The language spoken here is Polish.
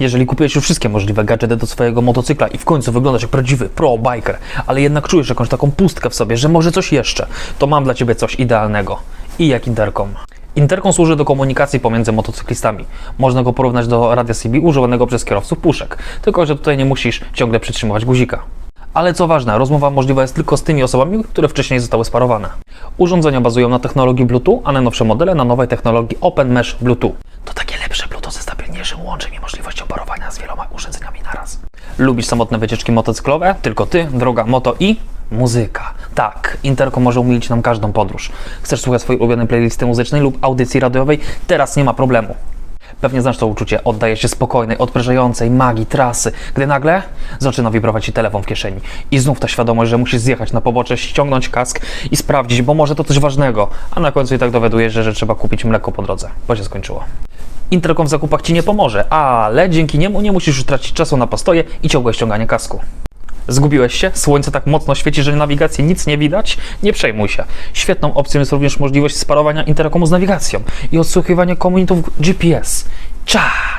Jeżeli kupiłeś już wszystkie możliwe gadżety do swojego motocykla i w końcu wyglądasz jak prawdziwy pro biker, ale jednak czujesz jakąś taką pustkę w sobie, że może coś jeszcze, to mam dla Ciebie coś idealnego. I jak interkom. Interkom służy do komunikacji pomiędzy motocyklistami. Można go porównać do radia CB używanego przez kierowców puszek, tylko że tutaj nie musisz ciągle przytrzymywać guzika. Ale co ważne, rozmowa możliwa jest tylko z tymi osobami, które wcześniej zostały sparowane. Urządzenia bazują na technologii Bluetooth, a najnowsze modele na nowej technologii Open Mesh Bluetooth. To takie lepsze Bluetooth ze stabilniejszym łączem i możliwością parowania z wieloma urządzeniami naraz. Lubisz samotne wycieczki motocyklowe? Tylko ty, droga moto i muzyka. Tak, Intercom może umilić nam każdą podróż. Chcesz słuchać swojej ulubionej playlisty muzycznej lub audycji radiowej? Teraz nie ma problemu. Pewnie znasz to uczucie, oddaje się spokojnej, odprężającej magii trasy, gdy nagle zaczyna wibrować ci telefon w kieszeni. I znów ta świadomość, że musisz zjechać na pobocze, ściągnąć kask i sprawdzić, bo może to coś ważnego, a na końcu i tak dowiadujesz, że, że trzeba kupić mleko po drodze, bo się skończyło. Interkom w zakupach ci nie pomoże, ale dzięki niemu nie musisz już tracić czasu na postoje i ciągłe ściąganie kasku. Zgubiłeś się? Słońce tak mocno świeci, że nawigacji nic nie widać? Nie przejmuj się. Świetną opcją jest również możliwość sparowania interkomu z nawigacją i odsłuchiwania komunitów GPS. Czad!